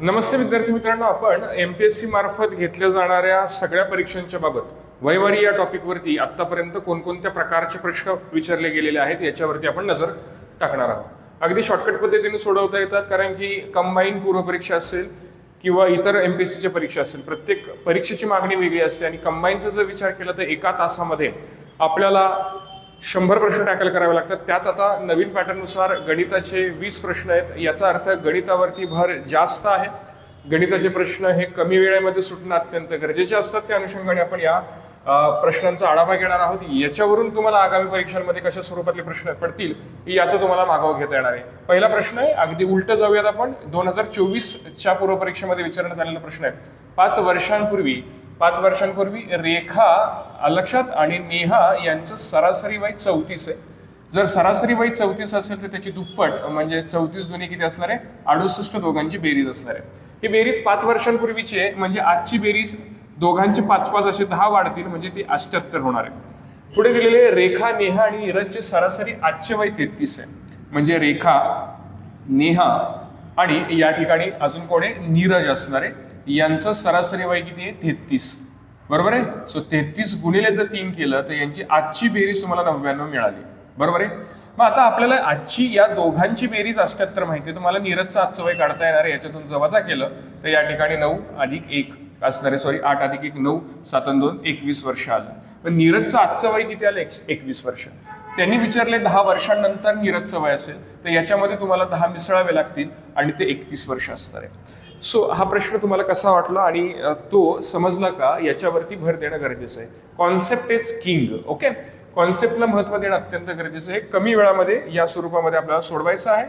नमस्ते विद्यार्थी मित्रांनो आपण एम पी एस सी मार्फत घेतल्या जाणाऱ्या सगळ्या परीक्षांच्या बाबत वैवारी या टॉपिकवरती आत्तापर्यंत कोणकोणत्या प्रकारचे प्रश्न विचारले गेलेले आहेत याच्यावरती आपण नजर टाकणार आहोत. अगदी शॉर्टकट पद्धतीने सोडवता येतात कारण की कंबाईन पूर्वपरीक्षा असेल किंवा इतर एम पी एस सीच्या परीक्षा असेल प्रत्येक परीक्षेची मागणी वेगळी असते आणि कंबाईनचा जर विचार केला तर एका तासामध्ये आपल्याला शंभर प्रश्न टॅकल करावे लागतात. त्यात आता नवीन पॅटर्ननुसार गणिताचे वीस प्रश्न आहेत. याचा अर्थ गणितावरती भर जास्त आहे. गणिताचे प्रश्न हे कमी वेळेमध्ये सुटणं अत्यंत गरजेचे असतात. त्या अनुषंगाने आपण या प्रश्नांचा आढावा घेणार आहोत. याच्यावरून तुम्हाला आगामी परीक्षांमध्ये कशा स्वरूपातले प्रश्न पडतील याचा तुम्हाला मागोवा घेता येणार आहे. पहिला प्रश्न आहे अगदी उलट जाऊयात आपण. दोन हजार चोवीसच्या पूर्वपरीक्षेमध्ये विचारण्यात आलेला प्रश्न आहे. पाच वर्षांपूर्वी पाच वर्षांपूर्वी रेखा लक्षात आणि नेहा यांचं सरासरी वय चौतीस आहे. जर सरासरी वय चौतीस असेल तर त्याची दुप्पट म्हणजे चौतीस दोन्ही किती असणार आहे? अडुसष्ट दोघांची बेरीज असणार आहे. ही बेरीज पाच वर्षांपूर्वीची आहे म्हणजे आजची बेरीज दोघांचे पाच पाच असे दहा वाढतील म्हणजे ती अष्ट्याहत्तर होणार आहे. पुढे दिलेले रेखा नेहा आणि नीरजचे सरासरी आजचे वय तेहतीस आहे. म्हणजे रेखा नेहा आणि या ठिकाणी अजून कोण आहे? नीरज असणार आहे. यांचं सरासरी वय किती आहे? तेहतीस. बरोबर आहे? सो तेहतीस गुणिले जर तीन केलं तर यांची आजची बेरीज तुम्हाला नव्याण्णव मिळाली. बरोबर आहे? मग आता आपल्याला आजची या दोघांची बेरीज अष्ट्याहत्तर माहिती आहे. तुम्हाला नीरजचं आजचं वय काढता येणार आहे. याच्यातून जवळचा केलं तर या ठिकाणी नऊ अधिक एक असणार आहे सॉरी आठ अधिक एक नऊ सात दोन एकवीस वर्ष आलं. पण नीरजचं आजचं वय किती आलं? एक- एकवीस वर्ष. त्यांनी विचारले दहा वर्षांनंतर नीरजचं वय असेल तर याच्यामध्ये तुम्हाला दहा मिसळावे लागतील आणि ते एकतीस वर्ष असणार आहे. सो हा प्रश्न तुम्हाला कसा वाटला आणि तो समजला का? याच्यावरती भर देणं गरजेचं आहे. कॉन्सेप्ट इज किंग ओके कॉन्सेप्टला महत्त्व देणं अत्यंत गरजेचं आहे. कमी वेळामध्ये या स्वरूपामध्ये आपल्याला सोडवायचं आहे.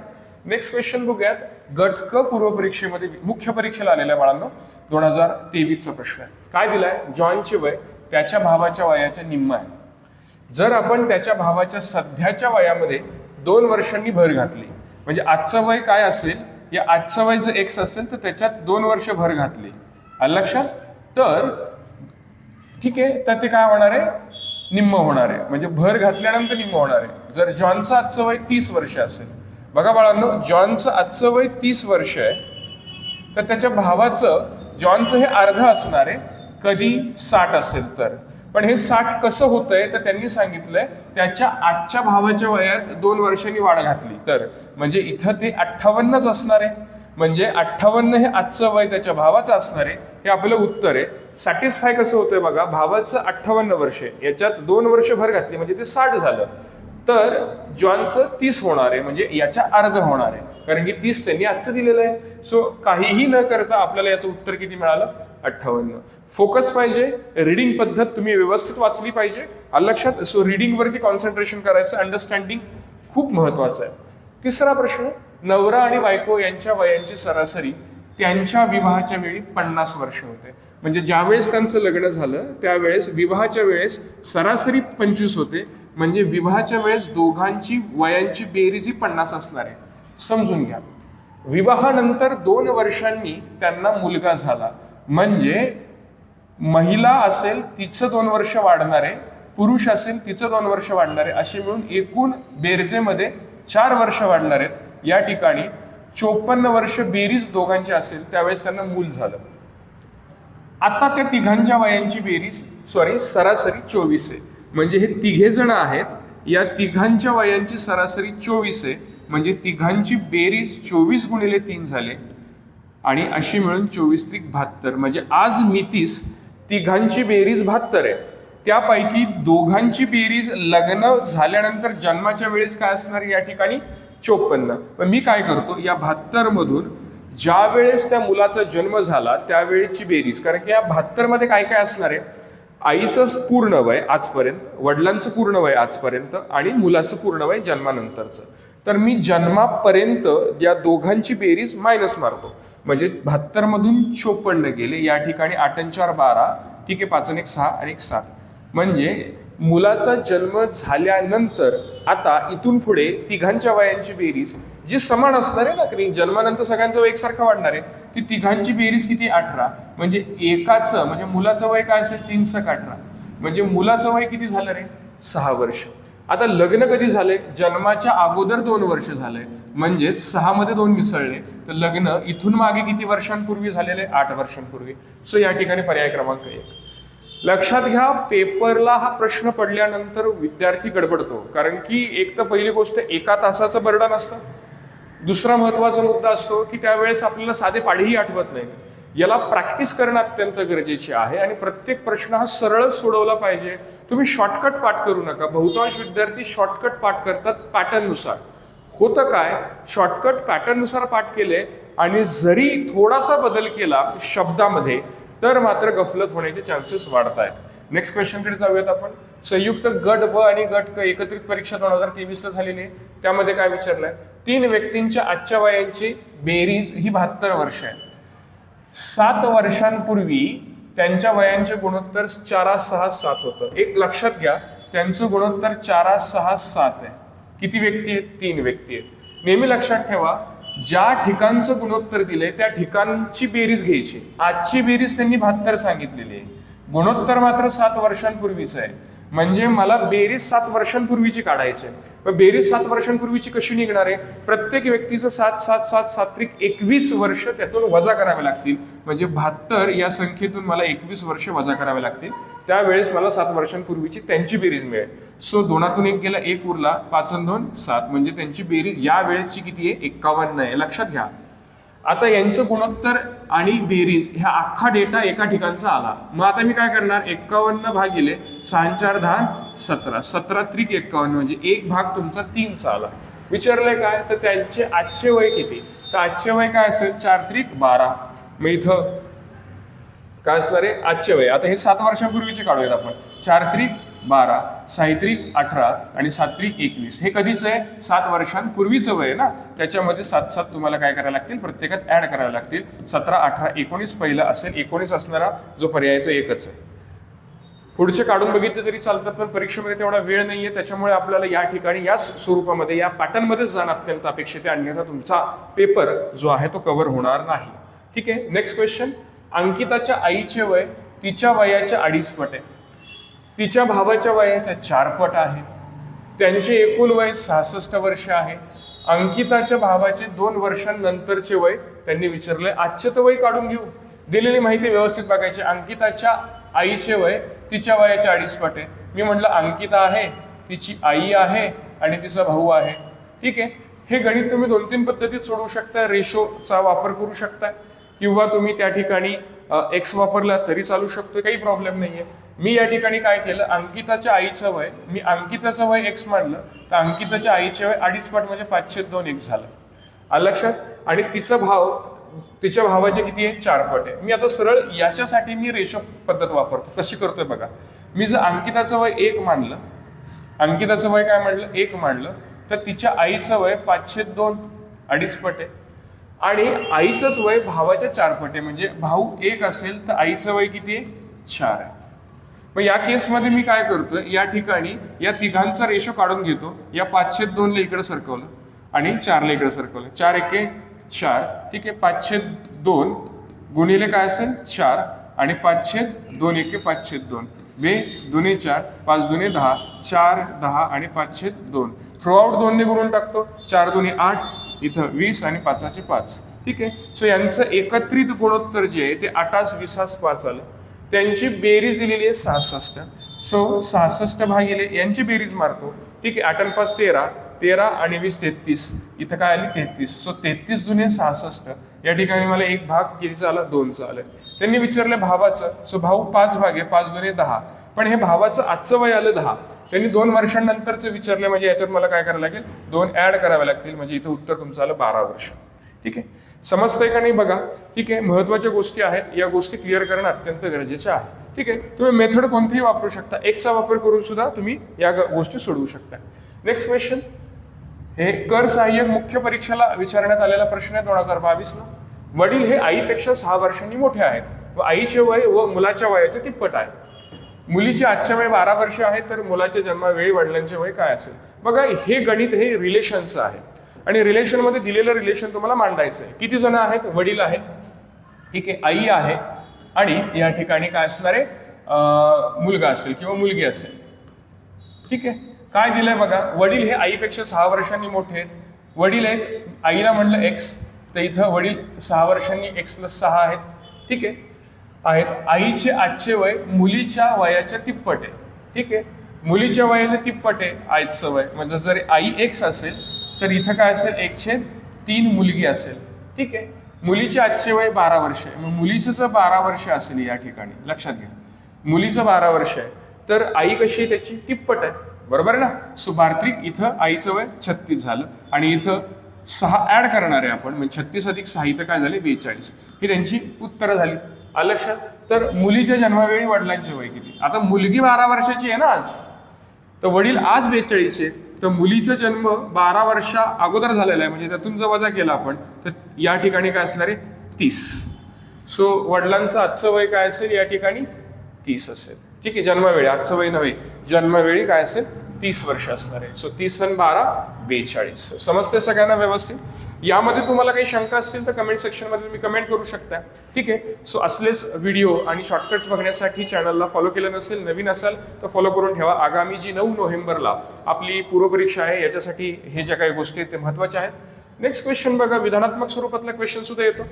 नेक्स्ट क्वेश्चन बघूयात. गटक पूर्व परीक्षेमध्ये मुख्य परीक्षेला आलेल्या बाळांनो दोन हजार तेवीसचा प्रश्न आहे. काय दिलाय? जॉनचे वय त्याच्या भावाच्या वयाच्या निम्म आहे. जर आपण त्याच्या भावाच्या सध्याच्या वयामध्ये दोन वर्षांनी भर घातली म्हणजे आजचं वय काय असेल? या आजचं वय जर एक्स असेल तर त्याच्यात दोन वर्ष भर घातली. आलं लक्षात? तर ठीक आहे तर ते काय होणार आहे? निम्म होणार आहे. म्हणजे भर घातल्यानंतर निम्म होणार आहे. जर जॉनचं आजचं वय तीस वर्ष असेल. बघा बाळांनो जॉनचं आजचं वय तीस वर्ष आहे. तर त्याच्या भावाचं जॉनचं हे अर्ध असणार आहे. कधी साठ असेल तर. पण हे साठ कसं होतंय तर त्यांनी सांगितलंय त्याच्या आजच्या भावाच्या वयात दोन वर्षांनी वाढ घातली. तर म्हणजे इथं ते अठ्ठावन्नच असणार आहे. म्हणजे अठ्ठावन्न हे आजचं वय त्याच्या भावाचं असणार आहे. हे आपलं उत्तर आहे. सॅटिस्फाय कसं होतंय बघा भावाचं अठ्ठावन्न वर्ष आहे याच्यात दोन वर्ष भर घातली म्हणजे ते साठ झालं. तर जॉनचं तीस होणार आहे म्हणजे याच्या अर्ध होणार आहे. कारण की तीस त्यांनी आजचं दिलेलं आहे. सो काहीही न करता आपल्याला याचं उत्तर किती मिळालं? अठ्ठावन्न. फोकस पाहिजे. रिडिंग पद्धत तुम्ही व्यवस्थित वाचली पाहिजे. लक्षात? सो रिडिंगवरती कॉन्सन्ट्रेशन करायचं अंडरस्टँडिंग खूप महत्त्वाचं आहे. तिसरा प्रश्न नवरा आणि बायको यांच्या वयांची सरासरी त्यांच्या विवाहाच्या वेळी पन्नास वर्ष होते. म्हणजे ज्यावेळेस त्यांचं लग्न झालं त्यावेळेस विवाहाच्या वेळेस सरासरी पंचवीस होते. म्हणजे विवाहाच्या वेळेस दोघांची वयांची बेरीज ही पन्नास असणार आहे. समजून घ्या. विवाहानंतर दोन वर्षांनी त्यांना मुलगा झाला. म्हणजे महिला असेल तिचं दोन वर्ष वाढणार आहे पुरुष असेल तिचं दोन वर्ष वाढणार आहे असे मिळून एकूण बेरजेमध्ये चार वर्ष वाढणार आहेत. या ठिकाणी चोपन्न वर्ष बेरीज दोघांची असेल त्यावेळेस त्यांना मूल झालं. आता त्या तिघांच्या वयांची बेरीज सॉरी सरासरी चोवीस आहे. म्हणजे हे तिघे जण आहेत या तिघांच्या वयांची सरासरी चोवीस आहे. म्हणजे तिघांची बेरीज चोवीस गुणिले तीन झाले. आणि अशी मिळून चोवीस त्रिक बहात्तर. म्हणजे आज मितीस तिघांची बेरीज बहात्तर आहे. त्यापैकी दोघांची बेरीज लग्न झाल्यानंतर जन्माच्या वेळेस काय असणार या ठिकाणी? चोपन्न. पण मी काय करतो? या बहात्तर मधून ज्या वेळेस त्या मुलाचा जन्म झाला त्यावेळेची बेरीज. कारण की या बहात्तरमध्ये काय काय असणार आहे? आईचं पूर्ण वय आजपर्यंत वडिलांचं पूर्ण वय आजपर्यंत आणि मुलाचं पूर्ण वय जन्मानंतरचं. तर मी जन्मापर्यंत या दोघांची बेरीज मायनस मारतो. म्हणजे बहात्तरमधून चोपन्न गेले. या ठिकाणी आठ आणि चार बारा ठीक आहे पाच आणि एक सहा आणि एक सात. म्हणजे मुलाचा जन्म झाल्यानंतर आता इथून पुढे तिघांच्या वयांची बेरीज जी समान असणार आहे ना कारण जन्मानंतर सगळ्यांचं वय एकसारखं वाढणार आहे. ती तिघांची बेरीज किती? अठरा. म्हणजे एकाचं म्हणजे मुलाचं वय काय असेल? तीन सक अठरा. म्हणजे मुलाचं वय किती झालं रे? सहा वर्ष. आता लग्न कधी झाले जन्माच्या अगोदर दोन वर्ष झाले म्हणजे सहा मध्ये दोन मिसळले. तर लग्न इथून मागे किती वर्षांपूर्वी झालेले? आठ वर्षांपूर्वी. सो या ठिकाणी पर्याय क्रमांक एक. लक्षात घ्या पेपरला हा प्रश्न पडल्यानंतर विद्यार्थी गडबडतो. कारण की एक तर पहिली गोष्ट एका तासाचं बर्डन असतं. दुसरा महत्त्वाचा मुद्दा असतो की त्यावेळेस आपल्याला साधे पाढेही आठवत नाहीत. याला प्रॅक्टिस करणं अत्यंत गरजेचे आहे आणि प्रत्येक प्रश्न हा सरळ सोडवला पाहिजे. तुम्ही शॉर्टकट पाठ करू नका. बहुतांश विद्यार्थी शॉर्टकट पाठ करतात पॅटर्ननुसार होतं काय? शॉर्टकट पॅटर्ननुसार पाठ केले आणि जरी थोडासा बदल केला शब्दामध्ये तर मात्र गफलत होण्याचे चान्सेस वाढत आहेत नेक्स्ट क्वेश्चनकडे जाऊयात आपण. संयुक्त गट ब आणि गट क एकत्रित परीक्षा दोन हजार तेवीसला झालेली आहे. त्यामध्ये काय विचारलंय? तीन व्यक्तींच्या आजच्या वयांची बेरीज ही बहात्तर वर्ष आहे. सात वर्षांपूर्वी त्यांच्या वयांचे गुणोत्तर चारा सहा सात होतं. एक लक्षात घ्या त्यांचं गुणोत्तर चारा सहा सात आहे. किती व्यक्ती आहेत? तीन व्यक्ती आहेत. नेहमी लक्षात ठेवा ज्या ठिकाणचं गुणोत्तर दिलंय त्या ठिकाणची बेरीज घ्यायची. आजची बेरीज त्यांनी बहात्तर सांगितलेली आहे. गुणोत्तर मात्र सात वर्षांपूर्वीच आहे. म्हणजे मला बेरीज सात वर्षांपूर्वीची काढायची आहे. मग बेरीज सात वर्षांपूर्वीची कशी निघणार आहे? प्रत्येक व्यक्तीचं सात सात सात सात्रिक एकवीस वर्ष त्यातून वजा करावे लागतील. म्हणजे बहात्तर या संख्येतून मला एकवीस वर्ष वजा करावे लागतील. त्यावेळेस मला सात वर्षांपूर्वीची त्यांची बेरीज मिळेल. सो दोनातून एक गेला एक उरला पाच दोन सात. म्हणजे त्यांची बेरीज या वेळेसची किती आहे? एक्कावन्न आहे. लक्षात घ्या. आता यांचं गुणोत्तर आणि बेरीज ह्या अख्खा डेटा एका ठिकाणचा आला. मग आता मी काय करणार? एक्कावन्न भागिले सहा चार दहा सतरा. सतरा त्रिक एक्कावन्न म्हणजे एक भाग तुमचा तीनचा आला. विचारलंय काय? तर त्यांचे आजचे वय किती? तर आजचे वय काय असेल? चार त्रिक बारा. मग इथं काय असणार आहे? आजचे वय. आता हे सात वर्षांपूर्वीचे काढूयात आपण. चार त्रिक बारा साहित्रिक अठरा आणि सात्रिक एकवीस. हे कधीच आहे? सात वर्षांपूर्वीचं वय ना? त्याच्यामध्ये सात सात तुम्हाला काय करायला लागतील? प्रत्येकात ऍड करायला लागतील. सतरा अठरा एकोणीस पहिलं असेल एकोणीस असणारा जो पर्याय आहे तो एकच आहे. पुढचे काढून बघितले तरी चालतात पण परीक्षेमध्ये तेवढा वेळ नाही आहे त्याच्यामुळे आपल्याला या ठिकाणी याच स्वरूपामध्ये या पॅटर्नमध्येच जाणं अत्यंत अपेक्षित आहे. अन्यथा तुमचा पेपर जो आहे तो कव्हर होणार नाही. ठीक आहे? नेक्स्ट क्वेश्चन अंकिताच्या आईचे वय तिच्या वयाच्या अडीच पट आहे. तिच्या भावाच्या वयाच्या चारपट आहे त्यांचे एकूण वय सहासष्ट वर्ष आहे. अंकिताच्या भावाचे दोन वर्षांनंतरचे वय त्यांनी विचारले आजचे तर वय काढून घेऊ. दिलेली माहिती व्यवस्थित बघायची. अंकिताच्या आईचे वय तिच्या वयाच्या अडीचपट आहे. मी म्हटलं अंकिता आहे तिची आई आहे आणि तिचा भाऊ आहे. ठीक आहे. हे गणित तुम्ही दोन तीन पद्धतीत सोडवू शकता रेशोचा वापर करू शकता किंवा तुम्ही त्या ठिकाणी एक्स वापरला तरी चालू शकतो काही प्रॉब्लेम नाही आहे मी या ठिकाणी काय केलं अंकिताच्या आईचं वय मी अंकिताचं वय एक्स मांडलं तर अंकिताच्या आईचे वय अडीच पट म्हणजे पाचशे दोन एक्स झालं. आलं लक्षात? आणि तिचा भाव तिच्या भावाचे किती आहे? चार पट आहे. मी आता सरळ याच्यासाठी मी रेशो पद्धत वापरतो. कशी करतोय बघा. मी जर अंकिताचं वय एक मानलं अंकिताचं वय काय म्हणलं एक मानलं तर तिच्या आईचं वय पाचशे दोन अडीच पट आहे. आणि आईचंच वय भावाच्या चार पटे म्हणजे भाऊ एक असेल तर आईचं वय किती आहे? चार आहे. मग या केसमध्ये मी काय करतोय? या ठिकाणी या तिघांचा रेशो काढून घेतो. या पाचशे दोनला इकडे सरकवलं आणि चारला इकडे सरकवलं. चार एके चार. ठीक आहे? पाचशे दोन गुणिले काय असेल? चार. आणि पाचशे दोन एके पाचशे दोन. बे दोन्ही चार. पाच दुने दहा. चार दहा आणि पाचशे दोन. थ्रू आउट दोनने गुणून टाकतो. चार दोन्ही आठ. इथं वीस आणि पाचाचे पाच. ठीक आहे? सो यांचं एकत्रित गुणोत्तर जे आहे ते आठास विसास पाच आलं त्यांची बेरीज दिलेली आहे सहासष्ट. सो सहासष्ट भागिले यांची बेरीज मारतो. ठीक आहे? आठ आणि पाच तेरा. तेरा आणि वीस तेहतीस. इथं काय आली? तेहतीस. सो तेहतीस जुने सहासष्ट. या ठिकाणी मला एक भाग कितीचा आला? दोनचा आलाय त्यांनी विचारलं भावाचं. सो भाऊ पाच भाग आहे पाच जुने दहा. पण हे भावाचं आजचं वय आलं दहा. त्यांनी दोन वर्षांनंतरचं विचारलं म्हणजे याच्यात मला काय करावं लागेल? दोन ऍड करावे लागतील. म्हणजे इथं उत्तर तुमचं आलं बारा वर्ष. ठीक आहे. समजतंय का नाही बघा. ठीक आहे महत्त्वाच्या गोष्टी आहेत. या गोष्टी क्लिअर करणं अत्यंत गरजेचं आहे. ठीक आहे तुम्ही मेथड कोणतीही वापरू शकता. एक्सचा वापर करून सुद्धा तुम्ही या गोष्टी सोडवू शकता. नेक्स्ट क्वेश्चन हे कर सहाय्यक मुख्य परीक्षेला विचारण्यात आलेला प्रश्न आहे दोन हजार बावीसला. वडील हे आईपेक्षा सहा वर्षांनी मोठे आहेत व आईचे वय व मुलाच्या वयाचे तिप्पट आहे. मुलीचे आजच्या वय बारा वर्ष आहे तर मुलाच्या जन्मावेळी वडिलांचे वय काय असेल? बघा हे गणित हे रिलेशनचं आहे. आणि रिलेशनमध्ये दिलेलं रिलेशन तुम्हाला मांडायचं आहे किती जण आहेत? वडील आहेत. ठीक आहे आई आहे. आणि या ठिकाणी काय असणार आहे? मुलगा असेल किंवा मुलगी असेल. ठीक आहे. काय दिलंय बघा? वडील हे आईपेक्षा सहा वर्षांनी मोठे आहेत. वडील आहेत आईला म्हणलं एक्स तर इथं वडील सहा वर्षांनी एक्स प्लस सहा आहेत. ठीक आहे? आहेत. आईचे आजचे वय मुलीच्या वयाच्या तिप्पट आहे. ठीक आहे? मुलीच्या वयाच्या तिप्पट आहे आईचं वय. म्हणजे जर आई एक्स असेल तर इथं काय असेल? एकशे तीन मुलगी असेल. ठीक आहे? मुलीचे आजचे वय बारा वर्ष आहे. मग मुलीचं जर बारा वर्ष असेल या ठिकाणी लक्षात घ्या. मुलीचं बारा वर्ष आहे. तर आई कशी आहे त्याची? तिप्पट आहे. बरोबर ना? सुभार्त्रिक इथं आईचं वय छत्तीस झालं आणि इथं सहा ऍड करणार आहे आपण म्हणजे छत्तीस अधिक सहा इथं काय झाले? बेचाळीस. ही त्यांची उत्तरं झाली. आलं लक्षात? तर मुलीच्या जन्मावेळी वडिलांचे वय किती? आता मुलगी बारा वर्षाची आहे ना आज? तर वडील आज बेचाळीस आहे तर मुलीचा जन्म बारा वर्षा अगोदर झालेला आहे म्हणजे त्यातून जर वजा केला आपण तर या ठिकाणी काय असणार आहे? तीस. सो वडिलांचं आजचं वय काय असेल? या ठिकाणी तीस असेल. ठीक आहे जन्मवेळी. आजचं वय नव्हे. जन्मवेळी काय असेल? तीस वर्ष असणार आहे. सो तीस आणि बारा बेचाळीस. समजते सगळ्यांना व्यवस्थित? यामध्ये तुम्हाला काही शंका असतील तर कमेंट सेक्शनमध्ये तुम्ही कमेंट करू शकता. ठीक आहे? सो असलेच व्हिडिओ आणि शॉर्टकट्स बघण्यासाठी चॅनलला फॉलो केलं नसेल नवीन असाल तर फॉलो करून ठेवा. आगामी जी नऊ नोव्हेंबरला आपली पूर्वपरीक्षा आहे याच्यासाठी हे ज्या काही गोष्टी आहेत ते महत्त्वाच्या आहेत. नेक्स्ट क्वेश्चन बघा. विधानात्मक स्वरूपातला क्वेश्चन सुद्धा येतो.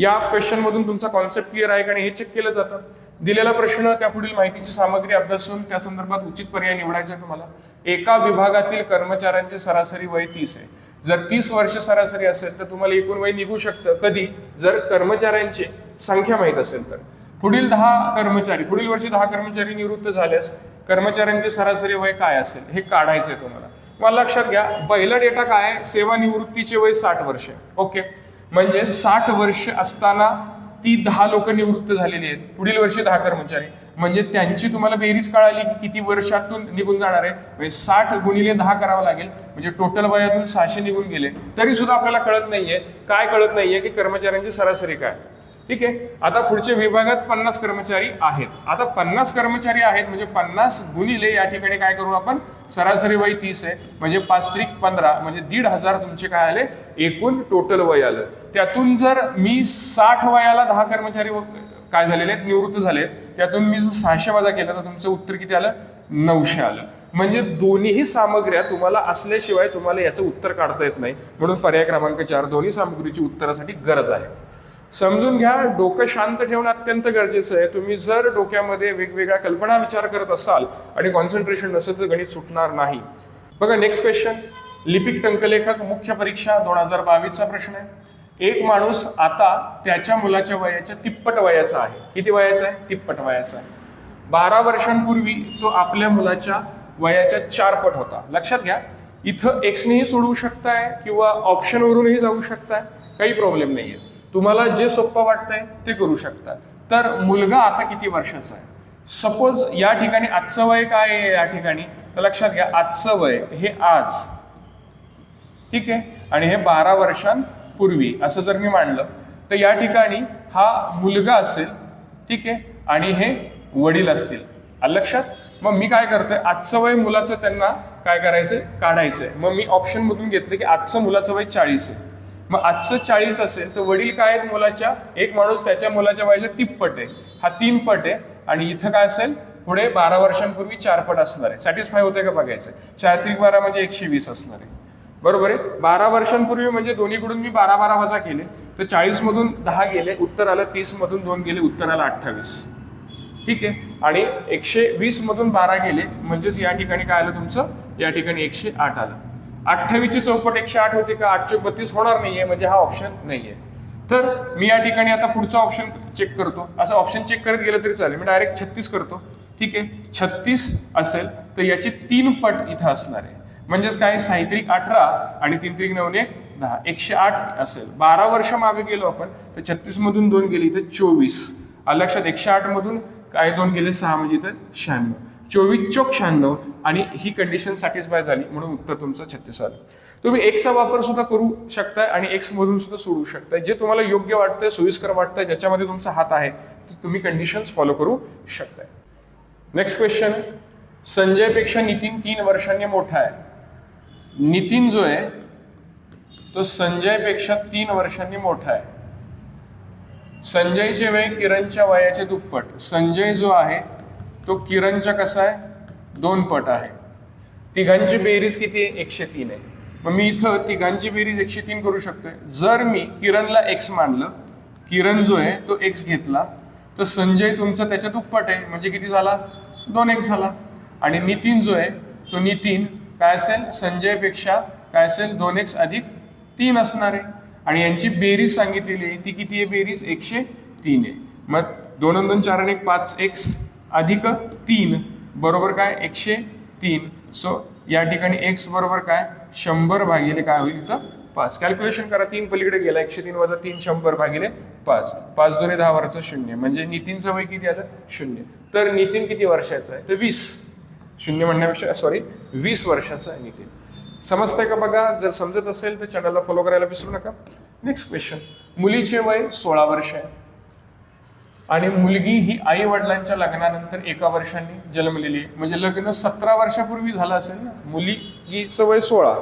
या क्वेश्चन मधून तुमचा कॉन्सेप्ट क्लिअर आहे का? आणि हे चेक केलं जातं. दिलेला प्रश्न त्या पुढील माहितीची सामग्री अभ्यासून त्या संदर्भात उचित पर्याय निवडायचा आहे तुम्हाला. एका विभागातील कर्मचाऱ्यांचे सरासरी वय तीस आहे. जर तीस वर्ष सरासरी असेल तर तुम्हाला एकूण वय निघू शकतं. कधी? जर कर्मचाऱ्यांची संख्या माहीत असेल तर. पुढील दहा कर्मचारी पुढील वर्षी दहा कर्मचारी निवृत्त झाल्यास कर्मचाऱ्यांचे सरासरी वय काय असेल? हे काढायचंय तुम्हाला. मला लक्षात घ्या पहिला डेटा काय? आहे सेवानिवृत्तीचे वय साठ वर्ष. ओके म्हणजे साठ वर्ष असताना ती दहा लोक निवृत्त झालेली आहेत. पुढील वर्षी दहा कर्मचारी. म्हणजे त्यांची तुम्हाला बेरीज कळाली की किती वर्षातून निघून जाणार आहे. म्हणजे साठ गुणिले दहा करावं लागेल. म्हणजे टोटल वयातून सहाशे निघून गेले. तरी सुद्धा आपल्याला कळत नाहीये. काय कळत नाहीये की कर्मचाऱ्यांची सरासरी काय? ठीक आहे? आता पुढच्या विभागात पन्नास कर्मचारी आहेत. आता पन्नास कर्मचारी आहेत म्हणजे पन्नास गुणिले या ठिकाणी काय करू आपण? सरासरी वय तीस आहे म्हणजे पाच त्रिक पंधरा म्हणजे दीड हजार तुमचे काय आले? एकूण टोटल वय आलं. त्यातून जर मी साठ वयाला दहा कर्मचारी काय झालेले आहेत? निवृत्त झाले त्यातून मी जर सहाशे वजा केलं तर तुमचं उत्तर किती आलं? नऊशे आलं. म्हणजे दोन्हीही सामग्र्या तुम्हाला असल्याशिवाय तुम्हाला याचं उत्तर काढता येत नाही. म्हणून पर्याय क्रमांक चार दोन्ही सामग्रीची उत्तरासाठी गरज आहे. समजून घ्या डोकं शांत ठेवणं अत्यंत गरजेचं आहे. तुम्ही जर डोक्यामध्ये वेगवेगळ्या कल्पना विचार करत असाल आणि कॉन्सन्ट्रेशन नसेल तर गणित सुटणार नाही. बघा नेक्स्ट क्वेश्चन लिपिक टंकलेखक मुख्य परीक्षा दोन हजार बावीसचा प्रश्न आहे. एक माणूस आता त्याच्या मुलाच्या वयाच्या तिप्पट वयाचा आहे. किती वयाचा आहे? तिप्पट वयाचा आहे. बारा वर्षांपूर्वी तो आपल्या मुलाच्या वयाच्या चारपट होता. लक्षात घ्या इथं एक्सनेही सोडवू शकताय किंवा ऑप्शनवरूनही जाऊ शकताय. काही प्रॉब्लेम नाही आहे तुम्हाला जे सोपं वाटतंय ते करू शकता. तर मुलगा आता किती वर्षाचा आहे? सपोज या ठिकाणी आजचं वय काय आहे या ठिकाणी? तर लक्षात घ्या आजचं वय हे आज. ठीक आहे? आणि हे बारा वर्षांपूर्वी असं जर मी मांडलं तर या ठिकाणी हा मुलगा असेल ठीक आहे? आणि हे वडील असतील. आलं लक्षात? मग मी काय करतोय? आजचं वय मुलाचं त्यांना काय करायचंय? काढायचंय. मग मी ऑप्शनमधून घेतलं की आजचं मुलाचं वय चाळीस आहे. मग आजचं चाळीस असेल तर वडील काय आहेत मुलाच्या? एक माणूस त्याच्या मुलाच्या वयाच्या तिप्पट आहे. हा तीन पट आहे. आणि इथं काय असेल? पुढे बारा वर्षांपूर्वी चार पट असणार आहे. सॅटिस्फाय होते का बघायचं? चार त्रिक बारा म्हणजे एकशे वीस असणार आहे. बरोबर आहे? बारा वर्षांपूर्वी म्हणजे दोन्हीकडून मी बारा बारा वजा केले. तर चाळीस मधून दहा गेले उत्तर आलं तीस मधून दोन गेले उत्तर आलं अठ्ठावीस. ठीक आहे? आणि एकशे वीस मधून बारा गेले म्हणजेच या ठिकाणी काय आलं तुमचं? या ठिकाणी एकशे आठ आलं. अठ्ठावीसची चौपट एकशे आठ होते का आठशे बत्तीस होणार नाहीये म्हणजे हा ऑप्शन नाहीये. तर मी या ठिकाणी आता पुढचा ऑप्शन चेक करतो. असं ऑप्शन चेक करत गेलं तरी चालेल. मी डायरेक्ट छत्तीस करतो. ठीक आहे? छत्तीस असेल तर याचे तीन पट इथं असणार आहे. म्हणजेच काय? साहित्रिक अठरा आणि तीन त्रिक नऊ एक दहा. एकशे आठ असेल. बारा वर्ष मागे गेलो आपण तर छत्तीस मधून दोन गेले इथं चोवीस. लक्षात एकशे आठ मधून काय दोन गेले? सहा म्हणजे इथं शहाण्णव. चोवीस चोक शहाण्णव आणि ही कंडिशन सॅटिस्फाय झाली म्हणून उत्तर तुमचं छत्तीस आलं तुम्ही एक्सचा वापर सुद्धा करू शकताय आणि एक्स मधून सुद्धा सोडू शकताय. जे तुम्हाला योग्य वाटतंय सोयीस्कर वाटतंय ज्याच्यामध्ये तुमचा हात आहे तुम्ही कंडिशन्स फॉलो करू शकताय. नेक्स्ट क्वेश्चन संजयपेक्षा नितीन तीन वर्षांनी मोठा आहे. नितीन जो आहे तो संजयपेक्षा तीन वर्षांनी मोठा आहे. संजयचे वय किरणच्या वयाचे दुप्पट. संजय जो आहे तो किरणचा कसा आहे? दोन पट आहे. तिघांची बेरीज किती? आहे एकशे तीन आहे. मग मी इथं तिघांची बेरीज एकशे तीन करू शकतोय. जर मी किरणला एक्स मानलं किरण जो आहे तो एक्स घेतला तर संजय तुमचा त्याच्या दुप्पट आहे. म्हणजे किती झाला? दोन एक्स झाला. आणि नितीन जो आहे तो नितीन. काय असेल? संजयपेक्षा काय असेल? दोन एक्स अधिक तीन असणार आहे. आणि यांची बेरीज सांगितलेली आहे. ती किती आहे? बेरीज एकशे तीन आहे. मग दोन दोन चार आणि एक पाच एक्स अधिक तीन बरोबर काय? एकशे तीन. सो या ठिकाणी एक्स बरोबर काय? शंभर भागिले काय होईल इथं? पाच. कॅल्क्युलेशन करा. तीन पलीकडे गेला. एकशे तीन वजा तीन शंभर भागिले पाच. पाच दोन्ही दहा वर्ष शून्य. म्हणजे नितीनचं वय किती आलं? शून्य. तर नितीन किती वर्षाचा आहे? तर वीस. शून्य म्हणण्यापेक्षा सॉरी वीस वर्षाचा आहे नितीन. समजतंय का बघा? जर समजत असेल तर चॅनलला फॉलो करायला विसरू नका. नेक्स्ट क्वेश्चन मुलीचे वय सोळा वर्ष आहे. आणि मुलगी ही आई वडिलांच्या लग्नानंतर एका वर्षांनी जन्मलेली आहे. म्हणजे लग्न सतरा वर्षापूर्वी झालं असेल ना? मुलगीचं वय सोळा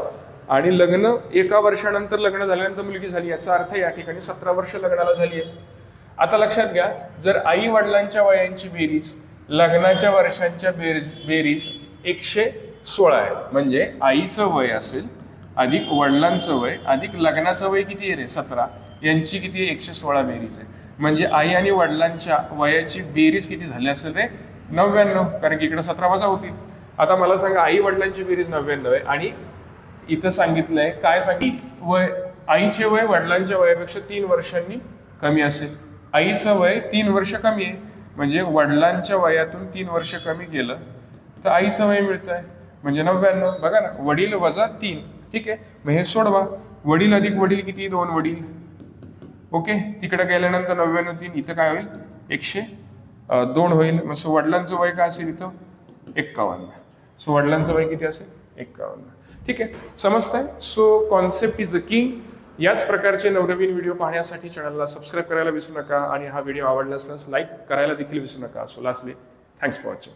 आणि लग्न एका वर्षानंतर लग्न झाल्यानंतर मुलगी झाली. याचा अर्थ या ठिकाणी सतरा वर्ष लग्नाला झाली आहे आता लक्षात घ्या जर आई वडिलांच्या वयांची बेरीज लग्नाच्या वर्षांच्या बेरीज बेरीज एकशे सोळा आहे म्हणजे आईचं वय असेल अधिक वडिलांचं वय अधिक लग्नाचं वय किती आहे रे? सतरा. यांची किती आहे? एकशे सोळा बेरीज आहे. म्हणजे आई आणि वडिलांच्या वयाची बेरीज किती झाली असेल रे? नव्याण्णव कारण की इकडे सतरा वाजा होतील. आता मला सांगा आई वडिलांची बेरीज नव्याण्णव आहे आणि इथं सांगितलंय काय सांगित वय आईचे वय वडिलांच्या वयापेक्षा तीन वर्षांनी कमी असेल. आईचं वय तीन वर्ष कमी आहे. म्हणजे वडिलांच्या वयातून तीन वर्ष कमी गेलं तर आईचं वय मिळत आहे म्हणजे नव्याण्णव बघा ना वडील वजा तीन. ठीक आहे? मग हे सोडवा. वडील अधिक वडील किती? दोन वडील. ओके? तिकडे गेल्यानंतर नव्याण्णव तीन इथं काय होईल? एकशे दोन होईल. मग सो वडिलांचं वय काय असेल इथं? एक्कावन्न. सो वडिलांचं वय किती असेल? एक्कावन्न. ठीक आहे. समजतंय? So concept is a king याच प्रकारचे नवनवीन व्हिडिओ पाहण्यासाठी चॅनलला सबस्क्राईब करायला विसरू नका आणि हा व्हिडिओ आवडला असल्यास लाईक करायला देखील विसरू नका. So lastly thanks for watching